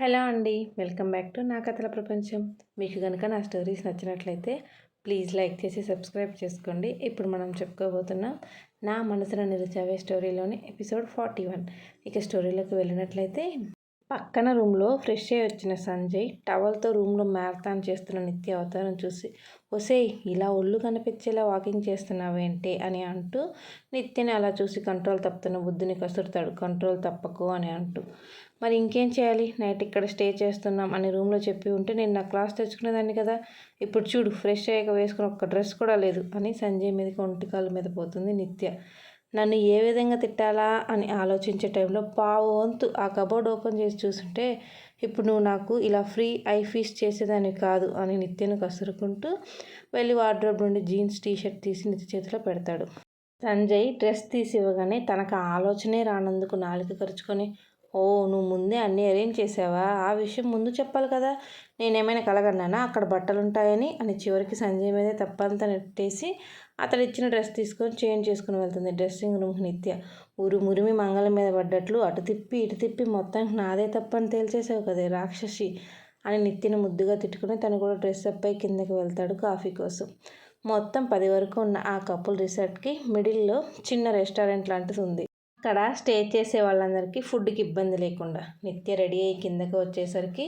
Hello అండి welcome back to నా కథల ప్రపంచం. మీకు కనుక నా స్టోరీస్ నచ్చినట్లయితే ప్లీజ్ లైక్ చేసి సబ్స్క్రైబ్ చేసుకోండి. ఇప్పుడు మనం చెప్పుకోబోతున్నాం నా మనసులో నిలిచావే స్టోరీలోని ఎపిసోడ్ ఫార్టీ వన్. ఇక స్టోరీలోకి వెళ్ళినట్లయితే పక్కన రూమ్లో ఫ్రెష్ అయ్యి వచ్చిన సంజయ్ టవల్తో రూమ్లో మ్యారథాన్ చేస్తున్న నిత్య అవతారం చూసి ఒసేయ్ ఇలా ఒళ్ళు కనిపించేలా వాకింగ్ చేస్తున్నావేంటి అని అంటూ నిత్యని అలా చూసి కంట్రోల్ తప్పుతున్న బుద్ధిని కసురుతాడు. కంట్రోల్ తప్పకు అని అంటూ. మరి ఇంకేం చేయాలి? నైట్ ఇక్కడ స్టే చేస్తున్నాం అని రూమ్లో చెప్పి ఉంటే నేను నా క్లాస్ తెచ్చుకునేదాన్ని కదా. ఇప్పుడు చూడు ఫ్రెష్ అయ్యాక వేసుకుని ఒక్క డ్రెస్ కూడా లేదు అని సంజయ్ మీదకి ఒంటికాల మీద పోతుంది నిత్య. నన్ను ఏ విధంగా తిట్టాలా అని ఆలోచించే టైంలో పావు వంతు ఆ కబోర్డ్ ఓపెన్ చేసి చూస్తుంటే ఇప్పుడు నువ్వు నాకు ఇలా ఫ్రీ ఐ ఫీస్ చేసేదాన్ని కాదు అని నిత్యను కసురుకుంటూ వెళ్ళి వార్డ్రోబ్ నుండి జీన్స్ టీషర్ట్ తీసి నిత్య చేతిలో పెడతాడు. సంజయ్ డ్రెస్ తీసి ఇవ్వగానే తనకు ఆలోచనే రానందుకు నాలుక ఖర్చుకొని ఓ నువ్వు ముందే అన్నీ అరేంజ్ చేసావా? ఆ విషయం ముందు చెప్పాలి కదా. నేనేమైనా కలగన్నానా? అక్కడ బట్టలు ఉంటాయని అని చివరికి సంజయ్ మీదే తప్పంతా నెట్టేసి అతడు ఇచ్చిన డ్రెస్ తీసుకొని చేంజ్ చేసుకుని వెళ్తుంది. డ్రెస్సింగ్ రూమ్ నిత్య. ఊరు మురిమి మంగళం మీద పడ్డట్లు అటు తిప్పి ఇటు తిప్పి మొత్తం నాదే తప్పని తేల్చేసావు కదే రాక్షసి అని నిత్యను ముద్దుగా తిట్టుకుని తను కూడా డ్రెస్ అప్పై కిందకి వెళ్తాడు కాఫీ కోసం. మొత్తం పది వరకు ఉన్న ఆ కపుల్ రిసార్ట్కి మిడిల్లో చిన్న రెస్టారెంట్ లాంటిది ఉంది. అక్కడ స్టే చేసే వాళ్ళందరికీ ఫుడ్కి ఇబ్బంది లేకుండా నిత్య రెడీ అయ్యి కిందకి వచ్చేసరికి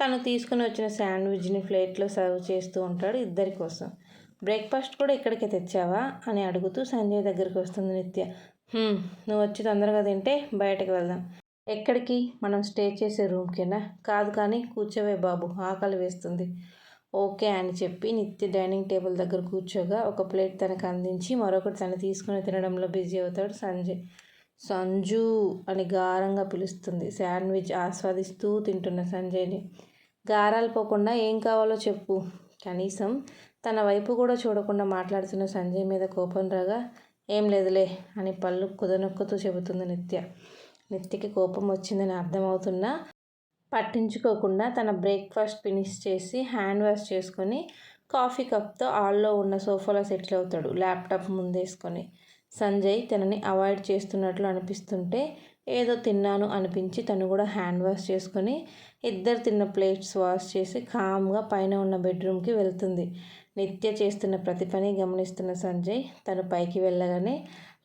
తను తీసుకుని వచ్చిన శాండ్విచ్ని ప్లేట్లో సర్వ్ చేస్తూ ఉంటాడు ఇద్దరి కోసం. బ్రేక్ఫాస్ట్ కూడా ఇక్కడికే తెచ్చావా? అని అడుగుతూ సంజయ్ దగ్గరికి వస్తుంది నిత్య. నువ్వు వచ్చి తొందరగా తింటే బయటకు వెళ్దాం. ఎక్కడికి? మనం స్టే చేసే రూమ్కేనా? కాదు కానీ కూర్చోవే బాబు ఆకలి వేస్తుంది. ఓకే అని చెప్పి నిత్య డైనింగ్ టేబుల్ దగ్గర కూర్చోగా ఒక ప్లేట్ తనకు అందించి మరొకటి తను తీసుకుని తినడంలో బిజీ అవుతాడు సంజయ్. సంజు అని గారంగా పిలుస్తుంది. శాండ్విచ్ ఆస్వాదిస్తూ తింటున్న సంజయ్ని. గారాలు పోకుండా ఏం కావాలో చెప్పు. కనీసం తన వైపు కూడా చూడకుండా మాట్లాడుతున్న సంజయ్ మీద కోపం రాగా ఏం లేదులే అని పళ్ళు కుదనొక్కుతూ చెబుతుంది నిత్య. నిత్యకి కోపం వచ్చిందని అర్థమవుతున్నా పట్టించుకోకుండా తన బ్రేక్ఫాస్ట్ ఫినిష్ చేసి హ్యాండ్ వాష్ చేసుకొని కాఫీ కప్తో ఆల్లో ఉన్న సోఫాలో సెటిల్ అవుతాడు. ల్యాప్టాప్ ముందేసుకొని. సంజయ్ తనని అవాయిడ్ చేస్తున్నట్లు అనిపిస్తుంటే ఏదో తిన్నాను అనిపించి తను కూడా హ్యాండ్ వాష్ చేసుకొని ఇద్దరు తిన్న ప్లేట్స్ వాష్ చేసి కామ్గా పైన ఉన్న బెడ్రూమ్కి వెళ్తుంది. నిత్య చేస్తున్న ప్రతి పని గమనిస్తున్న సంజయ్ తను పైకి వెళ్ళగానే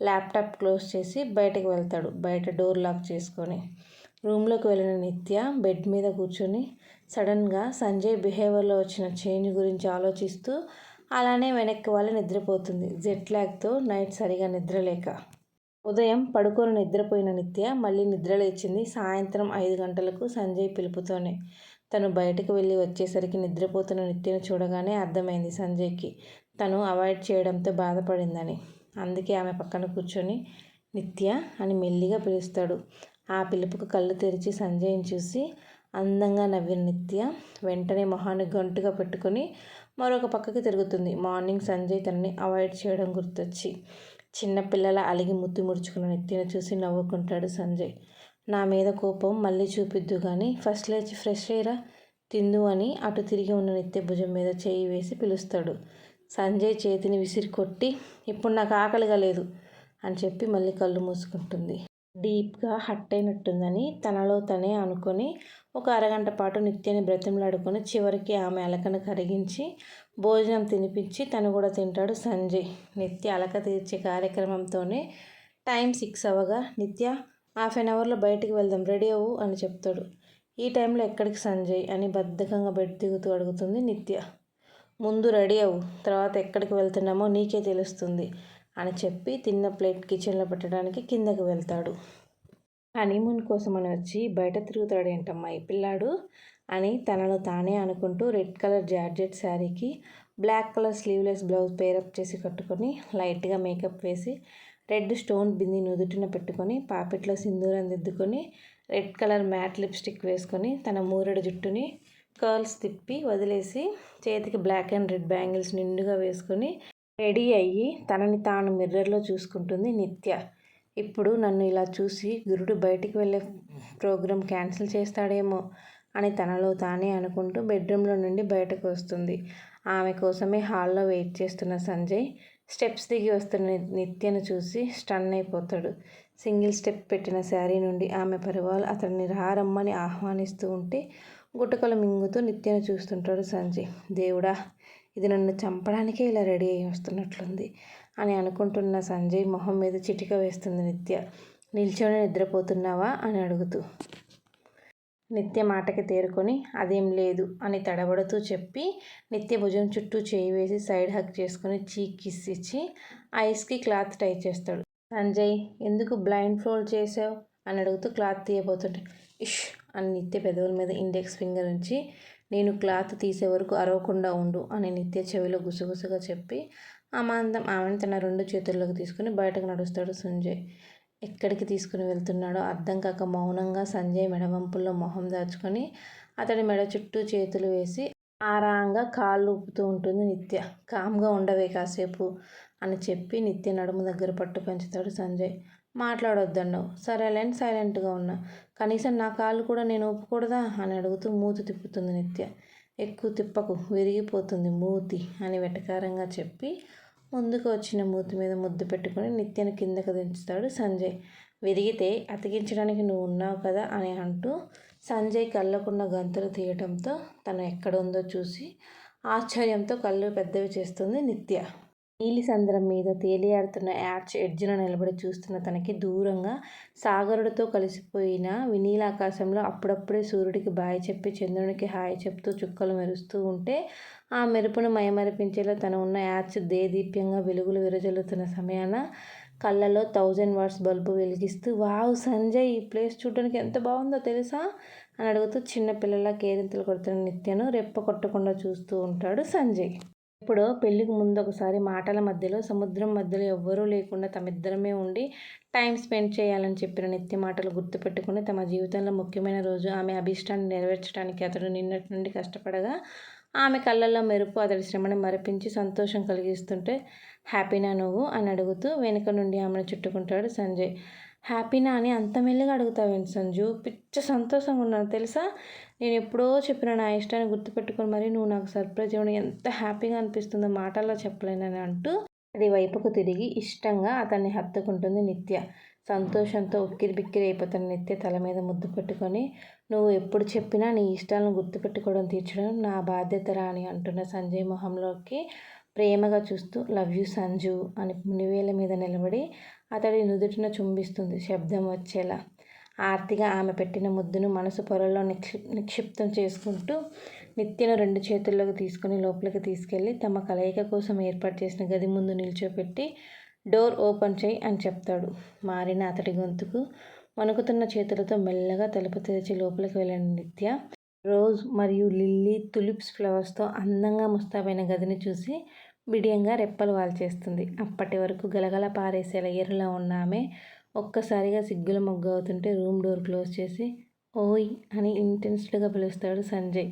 ల్యాప్టాప్ క్లోజ్ చేసి బయటకు వెళ్తాడు బయట డోర్ లాక్ చేసుకొని. రూమ్లోకి వెళ్ళిన నిత్య బెడ్ మీద కూర్చొని సడన్గా సంజయ్ బిహేవియర్లో వచ్చిన చేంజ్ గురించి ఆలోచిస్తూ అలానే వెనక్కి వాళ్ళు నిద్రపోతుంది. జెట్ ల్యాగ్తో నైట్ సరిగా నిద్రలేక. ఉదయం పడుకొని నిద్రపోయిన నిత్య మళ్ళీ నిద్రలేచింది సాయంత్రం ఐదు గంటలకు సంజయ్ పిలుపుతోనే. తను బయటకు వెళ్ళి వచ్చేసరికి నిద్రపోతున్న నిత్యను చూడగానే అర్థమైంది సంజయ్కి. తను అవాయిడ్ చేయడంతో బాధపడిందని. అందుకే ఆమె పక్కన కూర్చొని నిత్య అని మెల్లిగా పిలుస్తాడు. ఆ పిలుపుకు కళ్ళు తెరిచి సంజయ్ని చూసి అందంగా నవ్విన నిత్య వెంటనే మొహాన్ని గంటుగా పెట్టుకొని మరొక పక్కకి తిరుగుతుంది. మార్నింగ్ సంజయ్ తనని అవాయిడ్ చేయడం గుర్తొచ్చి చిన్నపిల్లల అలిగి ముద్దు ముడుచుకున్న నిత్యను చూసి నవ్వుకుంటాడు సంజయ్. నా మీద కోపం మళ్ళీ చూపిద్దు కానీ ఫస్ట్ లేచి ఫ్రెష్ అయ్యరా తిందు అని అటు తిరిగి ఉన్న నిత్య భుజం మీద చేయి వేసి పిలుస్తాడు. సంజయ్ చేతిని విసిరి కొట్టి ఇప్పుడు నాకు ఆకలిగా లేదు అని చెప్పి మళ్ళీ కళ్ళు మూసుకుంటుంది. డీప్గా హట్ అయినట్టుందని తనలో తనే అనుకొని ఒక అరగంట పాటు నిత్యని బ్రతిమలాడుకొని చివరికి ఆమె అలకను కరిగించి భోజనం తినిపించి తను కూడా తింటాడు సంజయ్. నిత్య అలక తీర్చే కార్యక్రమంతోనే టైం సిక్స్ అవ్వగా నిత్య హాఫ్ అన్ అవర్లో బయటికి వెళ్దాం రెడీ అవ్వు అని చెప్తాడు. ఈ టైంలో ఎక్కడికి సంజయ్? అని బద్ధకంగా బెడ్ దిగుతూ అడుగుతుంది నిత్య. ముందు రెడీ అవ్వు తర్వాత ఎక్కడికి వెళ్తున్నామో నీకే తెలుస్తుంది. అని చెప్పి తిన్న ప్లేట్ కిచెన్లో పెట్టడానికి కిందకి వెళ్తాడు. హనీమూన్ కోసం అని వచ్చి బయట తిరుగుతాడేంటమ్మా ఈ పిల్లాడు అని తనను తానే అనుకుంటూ రెడ్ కలర్ జార్జెట్ శారీకి black colour sleeveless blouse pair up చేసి కట్టుకొని లైట్గా మేకప్ వేసి రెడ్ స్టోన్ బింది నుదుటిన పెట్టుకొని పాపిట్లో సింధూరం దిద్దుకొని రెడ్ కలర్ మ్యాట్ లిప్స్టిక్ వేసుకొని తన మూరెడు జుట్టుని కర్ల్స్ తిప్పి వదిలేసి చేతికి బ్లాక్ అండ్ రెడ్ బ్యాంగిల్స్ నిండుగా వేసుకొని రెడీ అయ్యి తనని తాను మిర్రర్లో చూసుకుంటుంది నిత్య. ఇప్పుడు నన్ను ఇలా చూసి గురుడు బయటికి వెళ్ళే ప్రోగ్రాం క్యాన్సిల్ చేస్తాడేమో అని తనలో తానే అనుకుంటూ బెడ్రూమ్లో నుండి బయటకు వస్తుంది. ఆమె కోసమే హాల్లో వెయిట్ చేస్తున్న సంజయ్ స్టెప్స్ దిగి వస్తున్న నిత్యను చూసి స్టన్ అయిపోతాడు. సింగిల్ స్టెప్ పెట్టిన శారీ నుండి ఆమె పరివాలు అతడిని రారమ్మని ఆహ్వానిస్తూ ఉంటే గుటకలు మింగుతూ నిత్యను చూస్తుంటాడు సంజయ్. దేవుడా ఇది నన్ను చంపడానికే ఇలా రెడీ అయి వస్తున్నట్లుంది అని అనుకుంటున్న సంజయ్ మొహం మీద చిటిక వేస్తుంది నిత్య. నిల్చొని నిద్రపోతున్నావా? అని అడుగుతూ. నిత్య మాటకి తేరుకొని అదేం లేదు అని తడబడుతూ చెప్పి నిత్య భుజం చుట్టూ చేయి వేసి సైడ్ హక్ చేసుకుని చీక్ కిస్ ఇచ్చి ఐస్కి క్లాత్ టై చేస్తాడు. సంజయ్ ఎందుకు బ్లైండ్ ఫోల్డ్ చేసావు అని అడుగుతూ క్లాత్ తీయబోతుంటే ఇష్ అని నిత్య పెదవుల మీద ఇండెక్స్ ఫింగర్ ఉంచి నేను క్లాత్ తీసే వరకు అరవకుండా ఉండు అని నిత్య చెవిలో గుసగుసగా చెప్పి అమాంతం ఆమెను తన రెండు చేతుల్లోకి తీసుకుని బయటకు నడుస్తాడు సంజయ్. ఎక్కడికి తీసుకుని వెళ్తున్నాడో అర్థం కాక మౌనంగా సంజయ్ మెడవంపుల్లో మొహం దాచుకొని అతడి మెడ చుట్టూ చేతులు వేసి ఆరాంగా కాళ్ళు ఊపుతూ ఉంటుంది నిత్య. కామ్గా ఉండవే కాసేపు అని చెప్పి నిత్య నడుము దగ్గర పట్టు పెంచుతాడు సంజయ్. మాట్లాడొద్దన్నావు. సరేలేని సైలెంట్గా ఉన్నా. కనీసం నా కాళ్ళు కూడా నేను ఒప్పుకూడదా? అని అడుగుతూ మూతి తిప్పుతుంది నిత్య. ఎక్కువ తిప్పకు విరిగిపోతుంది మూతి అని వెటకారంగా చెప్పి ముందుకు వచ్చిన మూతి మీద ముద్దు పెట్టుకుని నిత్యను కిందకు దించుతాడు సంజయ్. విరిగితే అతికించడానికి నువ్వు ఉన్నావు కదా అని అంటూ సంజయ్ కళ్ళకున్న గంతులు తీయటంతో తను ఎక్కడుందో చూసి ఆశ్చర్యంతో కళ్ళు పెద్దవి చేస్తుంది నిత్య. నీలిసంద్రం మీద తేలియాడుతున్న యాడ్స్ ఎడ్జ్న నిలబడి చూస్తున్న తనకి దూరంగా సాగరుడితో కలిసిపోయిన వినీలాకాశంలో అప్పుడప్పుడే సూర్యుడికి బాయ్ చెప్పి చంద్రునికి హాయ్ చెప్తూ చుక్కలు మెరుస్తూ ఉంటే ఆ మెరుపును మయమరిపించేలా తను ఉన్న యాడ్స్ దేదీప్యంగా వెలుగులు విరజల్లుతున్న సమయాన కళ్ళలో థౌజండ్ వాట్స్ బల్బు వెలిగిస్తూ వావ్ సంజయ్ ఈ ప్లేస్ చూడడానికి ఎంత బాగుందో తెలుసా? అని అడుగుతూ చిన్నపిల్లల కేరింతలు కొడుతున్న నిత్యను రెప్ప కొట్టకుండా చూస్తూ ఉంటాడు సంజయ్. ఇప్పుడు పెళ్ళికి ముందు ఒకసారి మాటల మధ్యలో సముద్రం మధ్యలో ఎవ్వరూ లేకుండా తమిద్దరమే ఉండి టైం స్పెండ్ చేయాలని చెప్పిన నిత్య మాటలు గుర్తుపెట్టుకుని తమ జీవితంలో ముఖ్యమైన రోజు ఆమె అభిష్టాన్ని నెరవేర్చడానికి అతడు నిన్నటి నుండి కష్టపడగా ఆమె కళ్ళల్లో మెరుపు అతడి శ్రమని మరపించి సంతోషం కలిగిస్తుంటే హ్యాపీనా నువ్వు? అని అడుగుతూ వెనుక నుండి ఆమెను చుట్టుకుంటాడు సంజయ్. హ్యాపీనా అని అంత మెల్లగా అడుగుతావేంటి సంజు? పిచ్చ సంతోషంగా ఉన్నాను. తెలుసా? నేను ఎప్పుడో చెప్పిన నా ఇష్టాన్ని గుర్తుపెట్టుకొని మరి నువ్వు నాకు సర్ప్రైజ్ ఇవ్వడం ఎంత హ్యాపీగా అనిపిస్తుందో మాటల్లో చెప్పలేనని అంటూ అది వైపుకు తిరిగి ఇష్టంగా అతన్ని హత్తుకుంటుంది నిత్య. సంతోషంతో ఉక్కిరి బిక్కిరి అయిపోతున్న నిత్య తల మీద ముద్దు పెట్టుకొని నువ్వు ఎప్పుడు చెప్పినా నీ ఇష్టాలను గుర్తుపెట్టుకోవడం తీర్చడం నా బాధ్యతరా అని అంటున్న సంజయ్ మొహంలోకి ప్రేమగా చూస్తూ లవ్ యూ సంజు అని మునివేల మీద నిలబడి అతడి నుదుటిన చుంబిస్తుంది శబ్దం వచ్చేలా. ఆర్తిగా ఆమె పెట్టిన ముద్దును మనసు పొరల్లో నిక్షి నిక్షిప్తం చేసుకుంటూ నిత్యను రెండు చేతుల్లోకి తీసుకుని లోపలికి తీసుకెళ్ళి తమ కలయిక కోసం ఏర్పాటు చేసిన గది ముందు నిల్చోపెట్టి డోర్ ఓపెన్ చేయి అని చెప్తాడు. మారిన అతడి గొంతుకు వణుకుతున్న చేతులతో మెల్లగా తలుపు తెరిచి లోపలికి వెళ్ళిన నిత్య రోజ్ మరియు లిల్లీ తులిప్స్ ఫ్లవర్స్తో అందంగా ముస్తాబైన గదిని చూసి బిడియంగా రెప్పలు వాల్చేస్తుంది. అప్పటి వరకు గలగల పారేసే ఎరులా ఉన్న ఆమె ఒక్కసారిగా సిగ్గుల మొగ్గు అవుతుంటే రూమ్ డోర్ క్లోజ్ చేసి ఓయ్ అని ఇంటెన్స్డ్గా పిలుస్తాడు సంజయ్.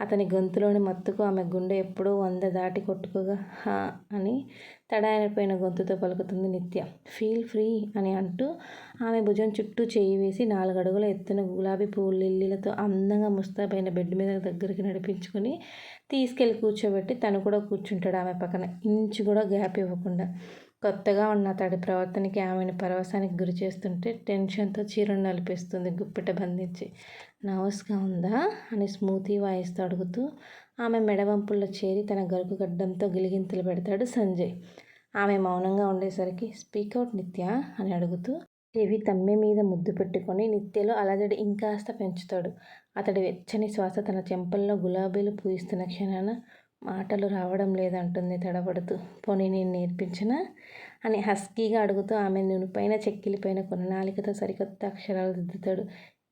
అతని గొంతులోని మత్తుకు ఆమె గుండె ఎప్పుడో వంద దాటి కొట్టుకోగా హా అని తడారిపోయిన గొంతుతో పలుకుతుంది నిత్య. ఫీల్ ఫ్రీ అని అంటూ ఆమె భుజం చుట్టూ చేయి వేసి నాలుగడుగుల ఎత్తున గులాబీ పువ్వు లిల్లీలతో అందంగా ముస్తాబైన బెడ్ మీద దగ్గరికి నడిపించుకొని తీసుకెళ్ళి కూర్చోబెట్టి తను కూడా కూర్చుంటాడు ఆమె పక్కన. ఇంచు కూడా గ్యాప్ ఇవ్వకుండా. కొత్తగా ఉన్న అతడి ప్రవర్తనకి ఆమెను పరవశానికి గురి చేస్తుంటే టెన్షన్తో చీరను నలిపేస్తుంది గుప్పిట బంధించి. నర్వస్గా ఉందా? అని స్మూతీ వాయిస్తూ అడుగుతూ ఆమె మెడవంపుల్లో చేరి తన గరుకు గడ్డంతో గిలిగింతలు పెడతాడు సంజయ్. ఆమె మౌనంగా ఉండేసరికి స్పీకౌట్ నిత్య? అని అడుగుతూ చెవి తమ్మె మీద ముద్దు పెట్టుకొని నిత్యలో అలజడి ఇంకాస్త పెంచుతాడు. అతడి వెచ్చని శ్వాస తన చెంపల్లో గులాబీలు పూయిస్తున్న క్షణాన మాటలు రావడం లేదంటుంది తడబడుతూ. పోనీ నేను నేర్పించనా? అని హస్కీగా అడుగుతూ ఆమె నునుపైన చెక్కిలిపైన కొననాలికతో సరికొత్త అక్షరాలు దిద్దుతాడు.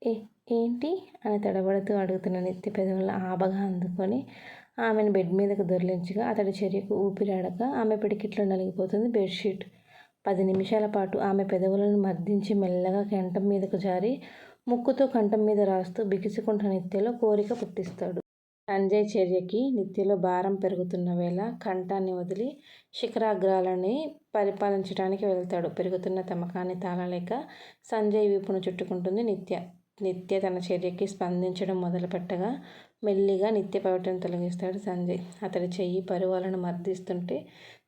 ఏ ఏంటి? అని తడబడుతూ అడుగుతున్న నెత్తి పెదవుల ఆబగా అందుకొని ఆమెను బెడ్ మీదకు దొరిలించగా అతడి చర్యకు ఊపిరాడక ఆమె పిడికిట్లో నలిగిపోతుంది బెడ్షీట్. పది నిమిషాల పాటు ఆమె పెదవులను మర్దించి మెల్లగా కంఠం మీదకు జారి ముక్కుతో కంఠం మీద రాస్తూ బిగుసుకుంటున్న నెత్తిలో కోరిక పుట్టిస్తాడు. సంజయ్ చర్యకి నిత్యలో భారం పెరుగుతున్న వేళ కంఠాన్ని వదిలి శిఖరాగ్రాలని పరిపాలించడానికి వెళ్తాడు. పెరుగుతున్న తమకాన్ని తాళలేక సంజయ్ వీపును చుట్టుకుంటుంది నిత్య. నిత్య తన చర్యకి స్పందించడం మొదలుపెట్టగా మెల్లిగా నిత్య పవిటను తొలగిస్తాడు సంజయ్. అతడి చెయ్యి పరువాలను మర్దిస్తుంటే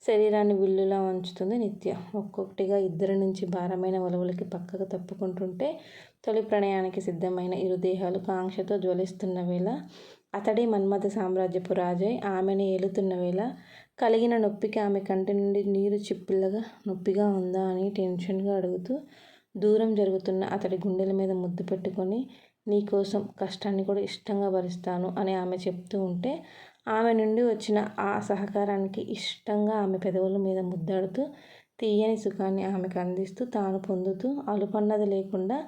శరీరాన్ని విల్లులా ఉంచుతుంది నిత్య. ఒక్కొక్కటిగా ఇద్దరి నుంచి భారమైన ఒలవులకి పక్కకు తప్పుకుంటుంటే తొలి ప్రణయానికి సిద్ధమైన ఇరుదేహాలు కాంక్షతో జ్వలిస్తున్న వేళ అతడే మన్మథ సామ్రాజ్యపు రాజై. ఆమెని ఏలుతున్న వేళ కలిగిన నొప్పికి ఆమె కంటి నుండి నీరు చిప్పిల్లగా నొప్పిగా ఉందా అని టెన్షన్గా అడుగుతూ దూరం జరుగుతున్న అతడి గుండెల మీద ముద్దు పెట్టుకొని నీకోసం కష్టాన్ని కూడా ఇష్టంగా భరిస్తాను అని ఆమె చెప్తూ ఉంటే ఆమె నుండి వచ్చిన ఆ సహకారానికి ఇష్టంగా ఆమె పెదవుల మీద ముద్దాడుతూ తీయని సుఖాన్ని ఆమెకు అందిస్తూ తాను పొందుతూ అలుపన్నది లేకుండా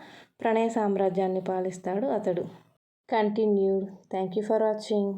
ప్రణయ సామ్రాజ్యాన్ని పాలిస్తాడు అతడు. Continued thank you for watching